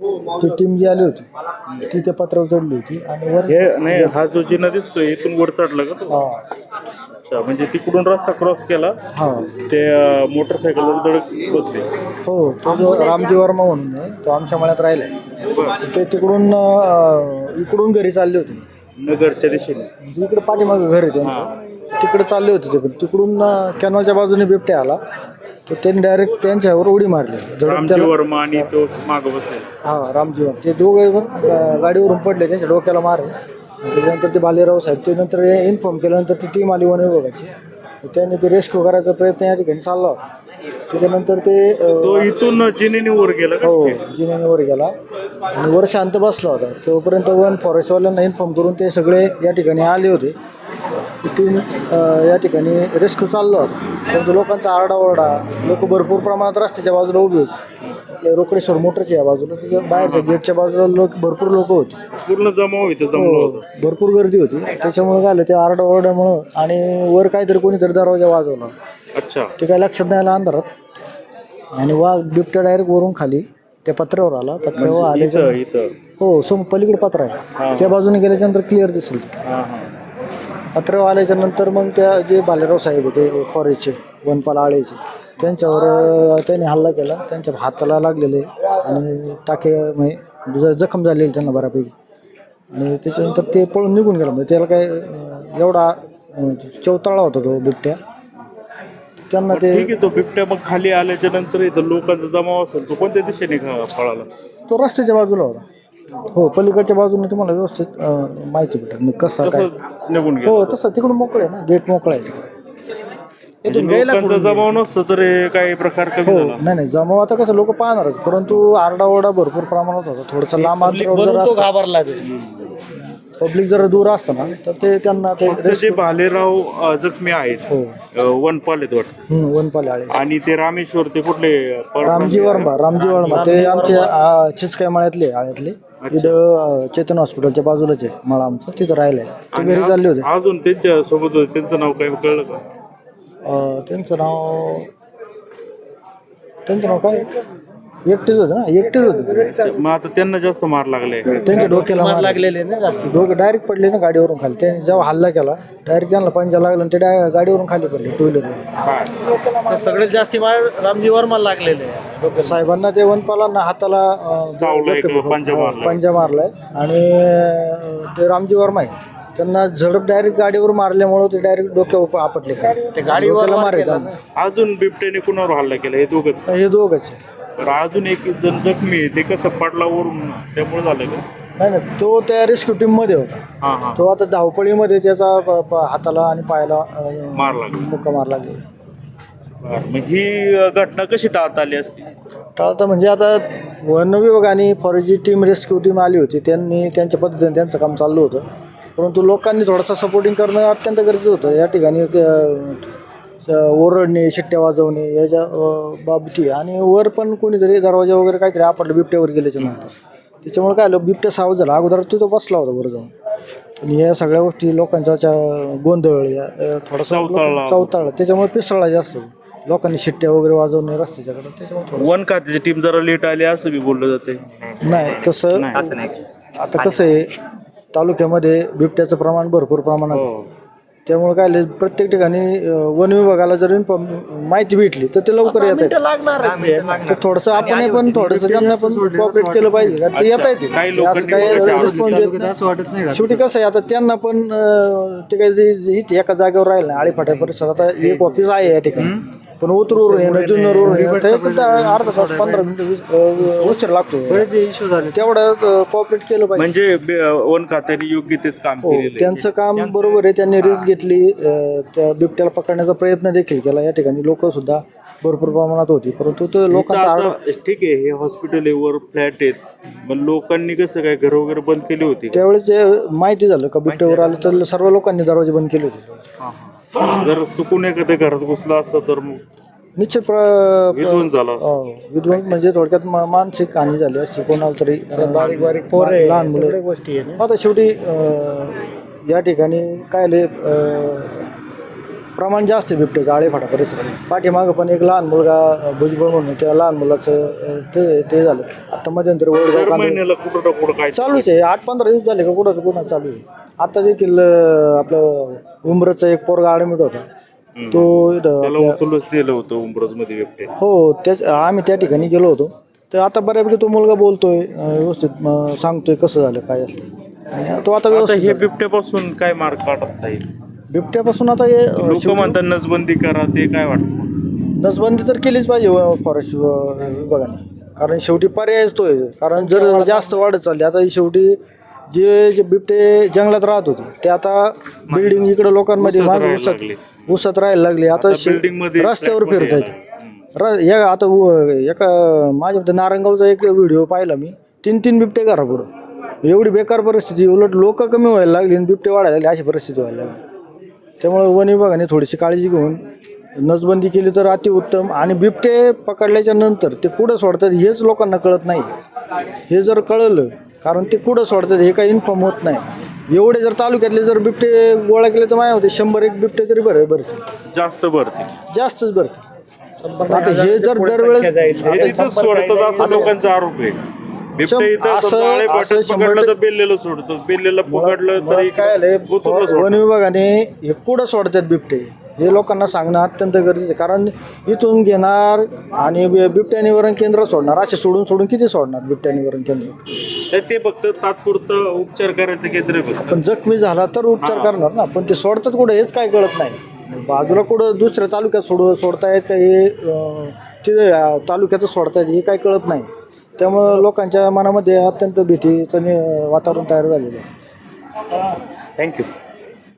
ती टीम जी आली होती ती त्या पत्रावर चढली होती आणि वर हे नाही हा जो जिना दिसतोय इथून वर चढला का तो? हा. अच्छा म्हणजे तिकडून रस्ता क्रॉस केला हा. ते मोटरसायकलवर धडक बसले. हो तो जो रामजी वर्मा म्हणून आहे तो आमच्या मळ्यात राहिलाय. बरं. ते तिकडून अं, इकडून घरी चालले होते. नगरच्या दिशेने. इकडे पाठीमागं घर आहे त्यांचं. तिकडे चालले होते ते पण तिकडून अं, कॅनॉलच्या बाजूने बिबट्या आला. तर त्यांनी डायरेक्ट त्यांच्यावर उडी मारली. रामजी वर्मा आणि तो माग बसले. हा रामजी वर्मा. ते दोघे पण अं, गाडीवरून पडले त्यांच्या डोक्याला मार. आहे. आणि त्याच्यानंतर ते बालेराव साहेब ते नंतर इन्फॉर्म केल्यानंतर ती टीम आली वन विभागाची. त्यांनी ते रेस्क्यू करायचा प्रयत्न या ठिकाणी चालला होता. त्याच्यानंतर ते अं, तो इथून जिनेने वर गेला का? हो जिन्याने वर गेला. आणि वर शांत बसला होता. तोपर्यंत वन फॉरेस्टवाल्यांना इन्फॉर्म करून ते सगळे या ठिकाणी आले होते. टीम या ठिकाणी रेस्क्यू चाललं होतं. परंतु लोकांचा आरडाओरडा लोक भरपूर प्रमाणात रस्त्याच्या बाजूला उभे होते. आपल्या रोकडेश्वर मोटरच्या या बाजूला. तिथे बाहेरच्या गेटच्या बाजूला लोक भरपूर लोक होते. पूर्ण जमाव इथं जमलो हो, होतं. भरपूर गर्दी होती. त्याच्यामुळे काय झालं ते आरडाओरड्यामुळं आणि वर काहीतरी कोणीतरी दरवाजा वाजवला. अच्छा. ते काय लक्षात नाही आलं अंधारात. आणि वाघ बिबट्या डायरेक्ट वरून खाली त्या पत्र्यावर आला. पत्र्यावर इथं इथं. हो सम पलीकडे पत्र आहे. त्या बाजूने गेल्याच्यानंतर क्लिअर दिसेल. ते. हा हा. पत्र्यावर आल्याच्यानंतर मग त्या जे बालेराव साहेब होते फॉरेस्टचे वनपाल आळेचे त्यांच्यावर त्यांनी हल्ला केला. त्यांच्या हाताला लागलेले आणि टाके म्हणजे जखम झालेली त्यांना बऱ्यापैकी. आणि त्याच्यानंतर ते पळून निघून गेलं. म्हणजे त्याला काय एवढा चौताळा होता तो बिबट्या. त्यांना ते ठीक आहे तो बिबट्या मग खाली आल्याच्यानंतर इथं लोकांचा जमाव असेल तो कोणत्या दिशेने पळाला? तो रस्त्याच्या बाजूला होता. हो पलीकडच्या बाजूने तुम्हाला व्यवस्थित माहिती भेटेल. कसा निघून गेला हो तसं तिकडून मोकळे ना. गेट मोकळं आहे म्हणजे लोकांचा जमाव नसतं तर हे काही प्रकार कमी हो झाला. नाही नाही जमाव आता कसं लोक पाहणारच परंतु आरडाओरडा भरपूर प्रमाणात होता. थोडंसं लांब अंतरावर जर असतं घाबरला पब्लिक जर दूर असतं ना तर ते त्यांना ते फक्त भालेराव अ, जखमी आहेत हो. अ, वनपाल आहेत वाटतं. हम्म, वनपाले आळे आणि ते रामेश्वर ते कुठले रामजी वर्मा रामजी वर्मा ते आमचे आ, चिचकाय मळ्यातले आळ्यातले. इथं अ, चेतन हॉस्पिटलच्या बाजूलाच आहे मळा आमचं तिथं राहिलंय. ते घरी चालले होते. अजून त्यांच्यासोबत होते त्यांचं नाव काय कळलं का? त्यांचं नाव त्यांचं नाव काय? एकटेच होतं ना? एकटेच होते मग आता त्यांना जास्त मार लागले. त्यांच्या डोक्याला मार लागलेले ना जास्त. डोकं डायरेक्ट पडले ना गाडीवरून खाली. त्यांनी जेव्हा हल्ला केला डायरेक्ट त्यांना पंजा लागला आणि ते डाय गाडीवरून खाली पडले टू व्हीलर तर सगळ्यात जास्ती मार रामजी वर्मा लागलेले. आहे. साहेबांना ते वनपालांना हाताला अं, चावलंय किंवा पंजा मारलाय. पंजा मारलाय. आणि अं, ते रामजी वर्मा आहे. त्यांना झडप डायरेक्ट गाडीवर मारल्यामुळे ते डायरेक्ट डोक्यावर आपटले ते गाडीवर डोक्याला त्यांना. अजून बिबट्याने कुणावर हल्ला केला? हे दोघच. हे दोघच. तर अजून एक जण जखमी आहे. ते कसं पडला वरून? त्यामुळे झालं का? नाही नाही. तो त्या रेस्क्यू टीममध्ये होता. हा हा. तो आता धावपळीमध्ये त्याचा प- प- हाताला आणि पायाला अं, मार लागला. मुक्का मार लागले. बरं. मग ही अ, घटना कशी टाळता आली असती? टाळता म्हणजे आता वन विभाग आणि फॉरेस्टची टीम रेस्क्यू टीम आली होती. त्यांनी त्यांच्या पद्धतीने त्यांचं काम चाललं होतं. परंतु लोकांनी थोडासा सपोर्टिंग करणं अत्यंत गरजेचं होतं. या ठिकाणी ओरडणे शिट्ट्या वाजवणे याच्या बाबती आणि वर पण कोणीतरी दरवाजा वगैरे काहीतरी आपटलं बिबट्यावर गेल्याच्यानंतर त्याच्यामुळे काय आलं बिबट्या सावध झाला. अगोदर तो बसला होता बरं जाऊन. आणि या सगळ्या गोष्टी लोकांच्या च्या- गोंधळ या थोडासा. चौताळला त्याच्यामुळे पिसळला जास्त लोकांनी शिट्ट्या वगैरे वाजवणे रस्त्याच्याकडे. त्याच्यामुळे वन खात्याची टीम जरा लेट आली असं बी बोललं जाते नाही तसं आता कसं आहे तालुक्यामध्ये बिबट्याचं प्रमाण भरपूर प्रमाणात आहे. त्यामुळे काय झालं, प्रत्येक ठिकाणी अं, वन विभागाला जर इन्फॉर्म माहिती भेटली तर ते लवकर येत मिनिटं लागणार आहे. तर थोडंसं आपण पण थोडंसं त्यांना पण कॉपरेट केलं पाहिजे कारण ते येता येते काही असं लोकांनी काही वगैरे रिस्पॉन्स देत नाही. शेवटी कसं आहे आता त्यांना पण अं, ते काही इथे एका जागेवर राहिलं आळीफाट्या परिसरात आता एक ऑफिस आहे या ठिकाणी. पण उतरूर येणं जुन्नरवरून येणं तर एक अर्धा तास पंधरा मिनिटं वीस- उशीर लागतो इश्यू झाले. तेवढं कॉपरेट केलं पाहिजे. म्हणजे बे- वन खात्याने योग्य तेच काम हो केलेलं आहे. त्यांचं काम बरोबर आहे. त्यांनी रिस्क घेतली. अं, त्या बिबट्याला पकडण्याचा प्रयत्न देखील केला. या ठिकाणी लोक सुद्धा भरपूर प्रमाणात होती. परंतु तो लोकांचा आता ठीक आहे हे हॉस्पिटल आहे वर फ्लॅट आहेत. मग लोकांनी कसं काय घर वगैरे बंद केली होती? त्यावेळेस जे माहिती झालं का बिबट्यावर आलं तर सर्व लोकांनी दरवाजे बंद केले होते. जर चुकून एखाद्या घरात घुसला असता तर मग निश्चित प्र- विध्वंस झाला असता. हो, विध्वंस म्हणजे थोडक्यात मा- मानसिक हानी झाली असते कोणाला तरी अं, बारीक बारीक पोरं लहान सगळ्या मुलं गोष्टी आहे ना आता शेवटी अं, या ठिकाणी काय अं, प्रमाण जास्त आहे बिबट्याचं आळेफाटा परिसर पाठीमागं पण एक लहान मुलगा भुजबळ म्हणून त्या लहान मुलाचं ते ते झालं. आता मध्यंतरी दर वडगाव महिन्याला कुठं ना कुठं काय चालूच आहे. आठ पंधरा दिवस झाले का कुठं कुठं चालू आहे. आता देखील अ, आपलं उमरचा एक पोरगा ॲडमिट होता. तो इथं त्याला आपल्या- उचलूनच नेलं होतं उंबरजमध्ये बिबटे हो त्याच आम्ही त्या ठिकाणी गेलो होतो. तर आता बऱ्यापैकी तो मुलगा बोलतोय अ, व्यवस्थित सांगतोय कसं झालं काय झालं. आणि तो आता आता व्यवस्थित हे झाला. बिबट्यापासून काय मार्ग काढता येईल? बिबट्यापासून आता हे अ, लोक शेवटी म्हणतात नसबंदी करा ते काय वाटतं नसबंदी तर केलीच पाहिजे व- फॉरेस्ट व- विभागाने. कारण शेवटी पर्यायच तो आहे कारण जर जास्त वाढत चालली आता ही शेवटी जे जे बिबटे जंगलात राहत होते ते आता बिल्डिंग इकडे लोकांमध्ये उसत राहायला उसत लागले. उसत राहायला लागले. आता शे- बिल्डिंगमध्ये रस्त्यावर flat मध्ये फिरत यायला. आहेत हम्म. र या आता उ- एका माझ्या मते नारंगावचा एक व्हिडिओ पाहिला मी. तीन तीन बिबटे घरापुढं. एवढी बेकार परिस्थिती उलट लोक कमी व्हायला लागली आणि बिबटे वाढायला लागले अशी परिस्थिती व्हायला लागली. त्यामुळे वन विभागाने थोडीशी काळजी घेऊन नसबंदी केली तर अतिउत्तम आणि बिबटे पकडल्याच्या नंतर ते कुठं सोडतात हेच लोकांना कळत नाही. हे जर कळलं कारण ते कुठं सोडतात हे काही इन्फॉर्म होत नाही. एवढे जर तालुक्यातले जर बिबटे गोळा केले तर माझ्या होते शंभर एक बिबटे तरी बरं भरतील जास्त भरते. जास्तच भरतील आता हे जर दरवेळेस सोडतात असं लोकांचा आरोप आहे बिबटे शं- इथं असं- समजा आळे असं पाट्यात शंभर पकडलं तर टक्के- बेल्लेलं सोडतं. बेल्लेला पकडलं मला तरी काय आलंय, गुतूनच वन. विभागाने हे कुठं सोडतात बिबटे? हे लोकांना सांगणं अत्यंत गरजेचं आहे. कारण इथून घेणार आणि बि- बिबट्या निवारण केंद्र सोडणार. असे सोडून सोडून किती सोडणार बिबट्या निवारण केंद्र? तर ते फक्त तात्पुरतं उपचार करायचं केंद्र आहे फक्त. पण जखमी झाला तर उपचार करणार ना. पण ते सोडतात कुठं हेच काय कळत नाही. बाजूला कुठं दुसऱ्या तालुक्यात सोड सोडतायत का हे अं, तिथे अं, तालुक्यातच सोडतायत हे काय कळत नाही. त्यामुळं लोकांच्या मनामध्ये अत्यंत भीतीचं नि- वातावरण तयार झालेलं आहे. थँक्यू